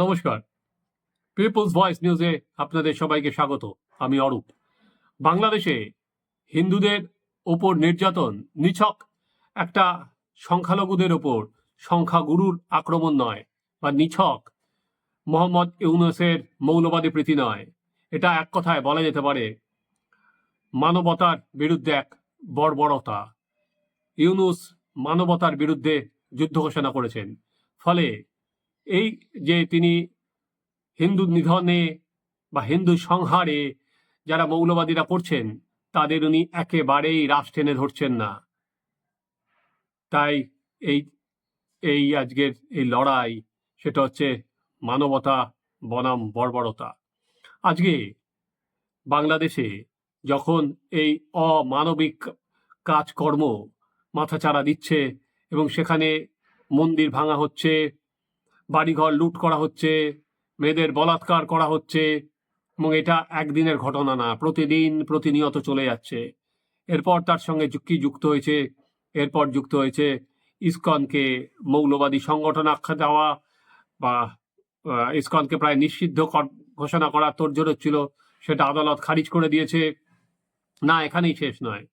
নমস্কার। People's voice নিউজে আপনাদের সবাইকে স্বাগত। আমি অরূপ। বাংলাদেশে হিন্দুদের ওপর নির্যাতন, নিছক। একটা সংখ্যালঘুদের ওপর সংখ্যাগুরুর আক্রমণ নয়, বা নিছক। মোহাম্মদ ইউনুসের মৌলবাদী প্রীতি নয়। এটা এক কথায় বলা যেতে পারে, মানবতার বিরুদ্ধে এক বর্বরতা। ইউনুস মানবতার বিরুদ্ধে যুদ্ধ ঘোষণা করেছেন। ফলে এই যে তিনি হিন্দু নিধনে বা হিন্দু সংহারে যারা মৌলবাদীরা করছেন তাদের উনি একেবারেই রাশ টেনে ধরছেন না। তাই এই এই আজকের এই লড়াই, সেটা হচ্ছে মানবতা বনাম বর্বরতা। আজকে বাংলাদেশে যখন এই অমানবিক কাজকর্ম মাথাচাড়া দিচ্ছে এবং সেখানে মন্দির ভাঙা হচ্ছে বাড়িঘর লুট করা হচ্ছে, মেয়েদের বলাৎকার করা হচ্ছে, এবং এটা একদিনের ঘটনা না, প্রতিদিন প্রতিনিয়ত চলে যাচ্ছে। এরপর তার সঙ্গে কি যুক্ত হয়েছে? এরপর যুক্ত হয়েছে ইসকনকে মৌলবাদী সংগঠন আখ্যা দেওয়া বা ইসকনকে প্রায় নিষিদ্ধ কর- ঘোষণা করার তোড়জোড় ছিল সেটা আদালত খারিজ করে দিয়েছে। না, এখানেই শেষ নয়।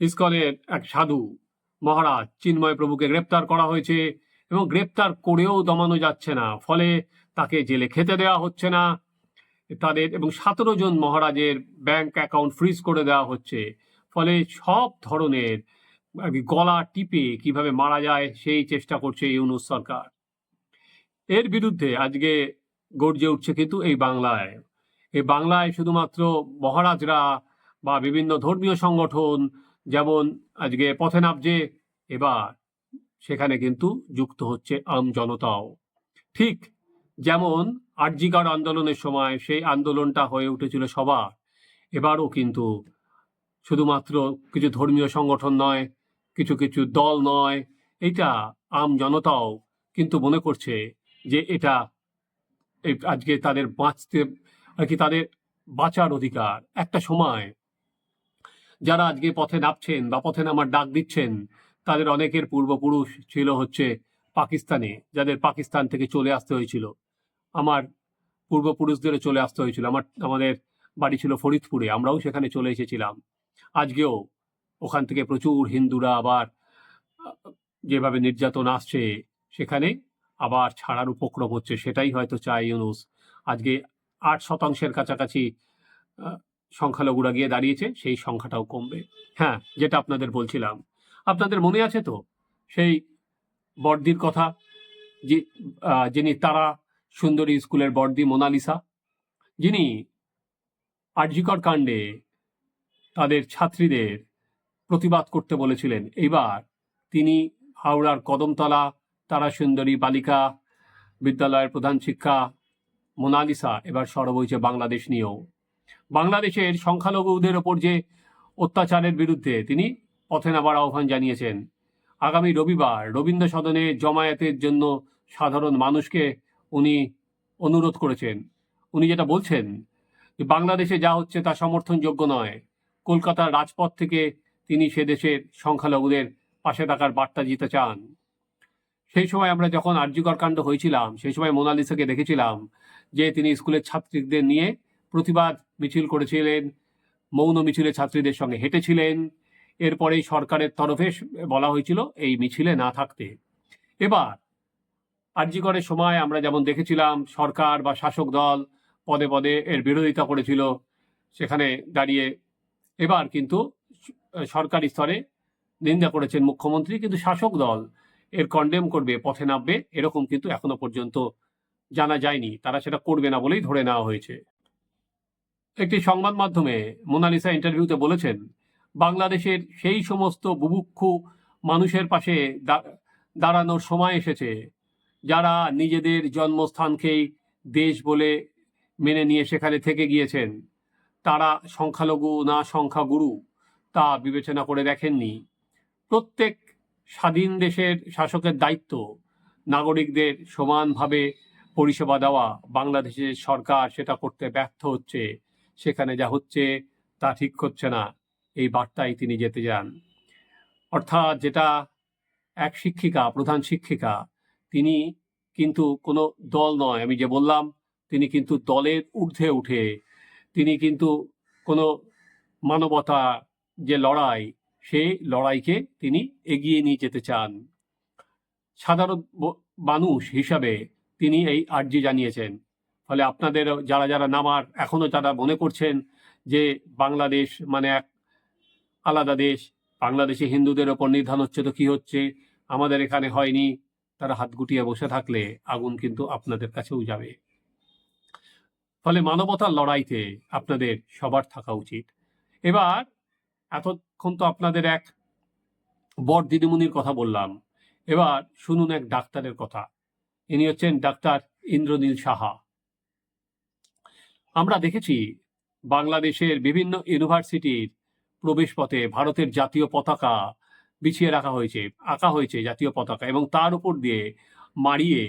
ইসকনের এক সাধু মহারাজ চিন্ময় প্রভুকে গ্রেপ্তার করা হয়েছে। এবং গ্রেপ্তার করেও দমানো যাচ্ছে না। ফলে তাকে জেলে খেতে দেওয়া হচ্ছে না। তাদের এবং সতেরো জন মহারাজের ব্যাংক অ্যাকাউন্ট ফ্রিজ করে দেওয়া হচ্ছে। ফলে সব ধরনের গলা টিপে কীভাবে মারা যায় সেই চেষ্টা করছে ইউনুস সরকার। এর বিরুদ্ধে আজকে গর্জে উঠছে কিন্তু এই বাংলায়। এই বাংলায় শুধুমাত্র মহারাজরা বা বিভিন্ন ধর্মীয় সংগঠন যেমন আজকে পথে নামছে, এবার সেখানে কিন্তু যুক্ত হচ্ছে আম জনতাও। ঠিক যেমন আরজিকার আন্দোলনের সময় সেই আন্দোলনটা হয়ে উঠেছিল সবার। এবারও কিন্তু শুধুমাত্র কিছু ধর্মীয় সংগঠন নয়, কিছু কিছু দল নয় এটা আম জনতাও কিন্তু মনে করছে যে এটা আজকে তাদের বাঁচতে আর কি তাদের বাঁচার অধিকার। একটা সময় যারা আজকে পথে নামছেন বা পথে নামার ডাক দিচ্ছেন তাদের অনেকের পূর্বপুরুষ ছিল হচ্ছে পাকিস্তানে, যাদের পাকিস্তান থেকে চলে আসতে হয়েছিল। আমার পূর্বপুরুষদেরও চলে আসতে হয়েছিল। আমার, আমাদের বাড়ি ছিল ফরিদপুরে, আমরাও সেখানে চলে এসেছিলাম। আজকেও ওখান থেকে প্রচুর হিন্দুরা আবার যেভাবে নির্যাতন আসছে সেখানে আবার ছাড়ার উপক্রম হচ্ছে, সেটাই হয়তো চাই ইউনুস। আজকে আট শতাংশের কাছাকাছি সংখ্যালঘুরা গিয়ে দাঁড়িয়েছে, সেই সংখ্যাটাও কমবে। হ্যাঁ যেটা আপনাদের বলছিলাম আপনাদের মনে আছে তো? সেই বর্দির কথা, যে যিনি তারা সুন্দরী স্কুলের বর্দি মোনালিসা, যিনি আরজিকর কাণ্ডে তাদের ছাত্রীদের প্রতিবাদ করতে বলেছিলেন এবার তিনি হাওড়ার কদমতলা তারা সুন্দরী বালিকা বিদ্যালয়ের প্রধান শিক্ষা মোনালিসা, এবার সরব হয়েছে বাংলাদেশ নিয়েও। বাংলাদেশের সংখ্যালঘুদের ওপর যে অত্যাচারের বিরুদ্ধে তিনি পথে নামার আহ্বান জানিয়েছেন। আগামী রবিবার রবীন্দ্র সদনে জমায়েতের জন্য সাধারণ মানুষকে উনি অনুরোধ করেছেন। উনি যেটা বলছেন যে, বাংলাদেশে যা হচ্ছে তা সমর্থনযোগ্য নয়। কলকাতার রাজপথ থেকে তিনি সে দেশের সংখ্যালঘুদের পাশে থাকার বার্তা দিতে চান। সেই সময় আমরা যখন আর্যিকর কাণ্ড হয়েছিলাম, সেই সময় মোনালিসাকে দেখেছিলাম যে, তিনি স্কুলের ছাত্রীদের নিয়ে প্রতিবাদ মিছিল করেছিলেন, মৌন মিছিলে ছাত্রীদের সঙ্গে হেঁটেছিলেন। এরপরেই সরকারের তরফে বলা হয়েছিল এই মিছিলে না থাকতে। এবার আর্যিকরের সময় আমরা যেমন দেখেছিলাম, সরকার বা শাসক দল পদে পদে এর বিরোধিতা করেছিল সেখানে দাঁড়িয়ে। এবার কিন্তু সরকারি স্তরে নিন্দা করেছেন মুখ্যমন্ত্রী, কিন্তু শাসক দল এর কন্ডেম করবে, পথে নামবে, এরকম কিন্তু এখনও পর্যন্ত জানা যায়নি। তারা সেটা করবে না বলেই ধরে নেওয়া হয়েছে। একটি সংবাদ মাধ্যমে মোনালিসা ইন্টারভিউতে বলেছেন বাংলাদেশের সেই সমস্ত বুভুক্ষু মানুষের পাশে দাঁড়ানোর সময় এসেছে, যারা নিজেদের জন্মস্থানকেই দেশ বলে মেনে নিয়ে সেখানে থেকে গিয়েছেন। তারা সংখ্যালঘু না সংখ্যাগুরু তা বিবেচনা করে দেখেননি। প্রত্যেক স্বাধীন দেশের শাসকের দায়িত্ব নাগরিকদের সমানভাবে পরিষেবা দেওয়া। বাংলাদেশের সরকার সেটা করতে ব্যর্থ হচ্ছে, সেখানে যা হচ্ছে তা ঠিক হচ্ছে না। এই বার্তায় তিনি যেতে যান। অর্থাৎ যেটা এক শিক্ষিকা, প্রধান শিক্ষিকা, তিনি কিন্তু কোনো দল নয়। আমি যে বললাম, তিনি কিন্তু দলের ঊর্ধ্বে উঠে, তিনি কিন্তু কোনো মানবতা যে লড়াই, সেই লড়াইকে তিনি এগিয়ে নিয়ে যেতে চান। সাধারণ মানুষ হিসাবে তিনি এই আর্জি জানিয়েছেন। ফলে আপনাদের যারা যারা নামার এখনও যারা মনে করছেন যে বাংলাদেশ মানে এক আলাদা দেশ। বাংলাদেশে হিন্দুদের ওপর নির্ধারণ হচ্ছে তো কি হচ্ছে? আমাদের এখানে হয়নি। তারা হাত গুটিয়ে বসে থাকলে আগুন কিন্তু আপনাদের কাছেও যাবে। ফলে মানবতার লড়াইতে আপনাদের সবার থাকা উচিত। এবার এতক্ষণ তো আপনাদের এক বর দিদিমণির কথা বললাম। এবার শুনুন এক ডাক্তারের কথা। ইনি হচ্ছেন ডাক্তার ইন্দ্রনীল সাহা। আমরা দেখেছি বাংলাদেশের বিভিন্ন ইউনিভার্সিটির প্রবেশপথে ভারতের জাতীয় পতাকা বিছিয়ে রাখা হয়েছে, আঁকা হয়েছে জাতীয় পতাকা এবং তার উপর দিয়ে মারিয়ে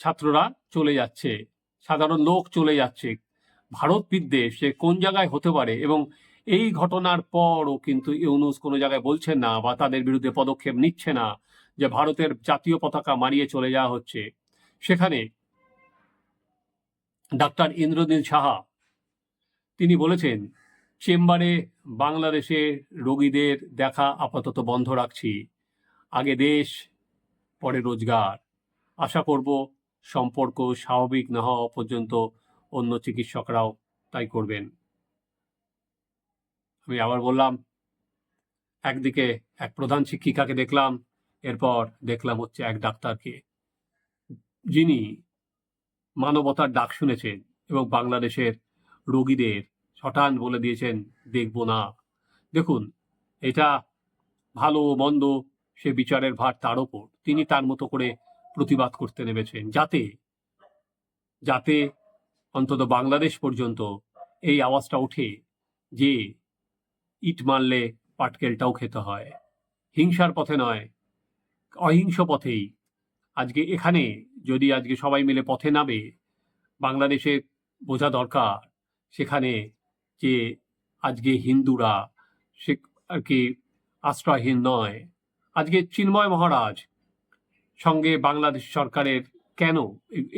ছাত্ররা চলে যাচ্ছে, সাধারণ লোক চলে যাচ্ছে। ভারত বিদ্বেষ সে কোন জায়গায় হতে পারে এবং এই ঘটনার পরও কিন্তু ইউনুস কোনো জায়গায় বলছেন না বা তাদের বিরুদ্ধে পদক্ষেপ নিচ্ছে না যে ভারতের জাতীয় পতাকা মারিয়ে চলে যাওয়া হচ্ছে। সেখানে ডাক্তার ইন্দ্রনীল সাহা, তিনি বলেছেন চেম্বারে বাংলাদেশে রোগীদের দেখা আপাতত বন্ধ রাখছি। আগে দেশ, পরে রোজগার। আশা করব সম্পর্ক স্বাভাবিক না হওয়া পর্যন্ত অন্য চিকিৎসকরাও তাই করবেন। আমি আবার বললাম, একদিকে এক প্রধান শিক্ষিকাকে দেখলাম, এরপর দেখলাম হচ্ছে এক ডাক্তারকে। যিনি মানবতার ডাক শুনেছেন এবং বাংলাদেশের রোগীদের শটান বলে দিয়েছেন, দেখব না। দেখুন, এটা ভালো মন্দ, সে বিচারের ভার তার ওপর। তিনি তার মতো করে প্রতিবাদ করতে নেমেছেন। যাতে যাতে অন্তত বাংলাদেশ পর্যন্ত এই আওয়াজটা ওঠে যে ইট মারলে পাটকেলটাও খেতে হয়। হিংসার পথে নয়, অহিংস পথেই। আজকে এখানে যদি আজকে সবাই মিলে পথে নামে, বাংলাদেশে বোঝা দরকার, সেখানে যে আজকে হিন্দুরা, সে আর কি আশ্রয়হীন নয়। আজকে চিন্ময় মহারাজ সঙ্গে বাংলাদেশ সরকারের কেন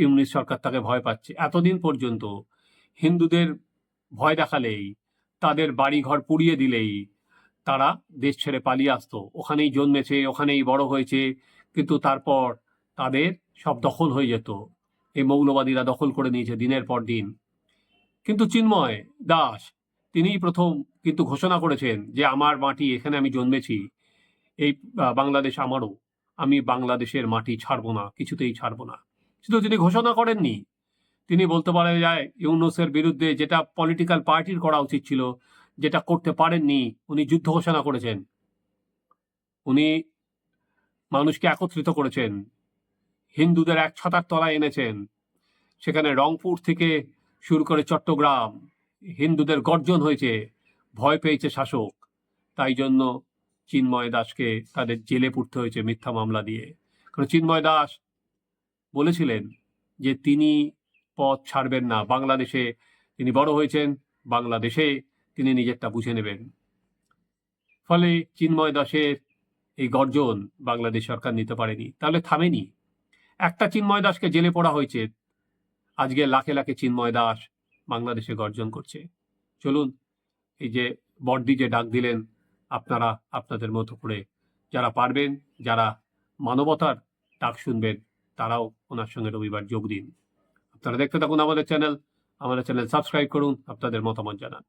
ইউনিট সরকার তাকে ভয় পাচ্ছে? এতদিন পর্যন্ত হিন্দুদের ভয় দেখালেই, তাদের বাড়িঘর পুড়িয়ে দিলেই তারা দেশ ছেড়ে পালিয়ে আসতো। ওখানেই জন্মেছে, ওখানেই বড় হয়েছে, কিন্তু তারপর তাদের সব দখল হয়ে যেত। এই মৌলবাদীরা দখল করে নিয়েছে দিনের পর দিন। কিন্তু চিন্ময় দাস, তিনিই প্রথম কিন্তু ঘোষণা করেছেন যে আমার মাটি এখানে আমি জন্মেছি, এই বাংলাদেশ আমারও, আমি বাংলাদেশের মাটি ছাড়বো না, কিছুতেই ছাড়বো না। শুধু তিনি ঘোষণা করেননি, তিনি বলতে পারা যায় ইউনুসের বিরুদ্ধে যেটা পলিটিক্যাল পার্টির করা উচিত ছিল, যেটা করতে পারেননি, উনি যুদ্ধ ঘোষণা করেছেন। উনি মানুষকে একত্রিত করেছেন, হিন্দুদের এক ছাতার তলায় এনেছেন, সেখানে রংপুর থেকে শুরু করে চট্টগ্রাম। হিন্দুদের গর্জন হয়েছে। ভয় পেয়েছে শাসক। তাই জন্য চিন্ময় দাসকে তাদের জেলে পুড়তে হয়েছে মিথ্যা মামলা দিয়ে। কারণ চিন্ময় দাস বলেছিলেন যে তিনি পথ ছাড়বেন না। বাংলাদেশে তিনি বড় হয়েছেন। বাংলাদেশে তিনি নিজেরটা বুঝে নেবেন। ফলে চিন্ময় দাসের এই গর্জন বাংলাদেশ সরকার নিতে পারেনি। তাহলে থামেনি। একটা চিন্ময় দাসকে জেলে পড়া হয়েছে। আজকে লাখে লাখে চিন্ময় দাস বাংলাদেশে গর্জন করছে। চলুন, এই যে বর্দি যে ডাক দিলেন, আপনারা আপনাদের মতো করে যারা পারবেন, যারা মানবতার ডাক শুনবেন, তারাও ওনার সঙ্গে রবিবার যোগ দিন। আপনারা দেখতে থাকুন আমাদের চ্যানেল। আমাদের চ্যানেল সাবস্ক্রাইব করুন, আপনাদের মতামত জানান।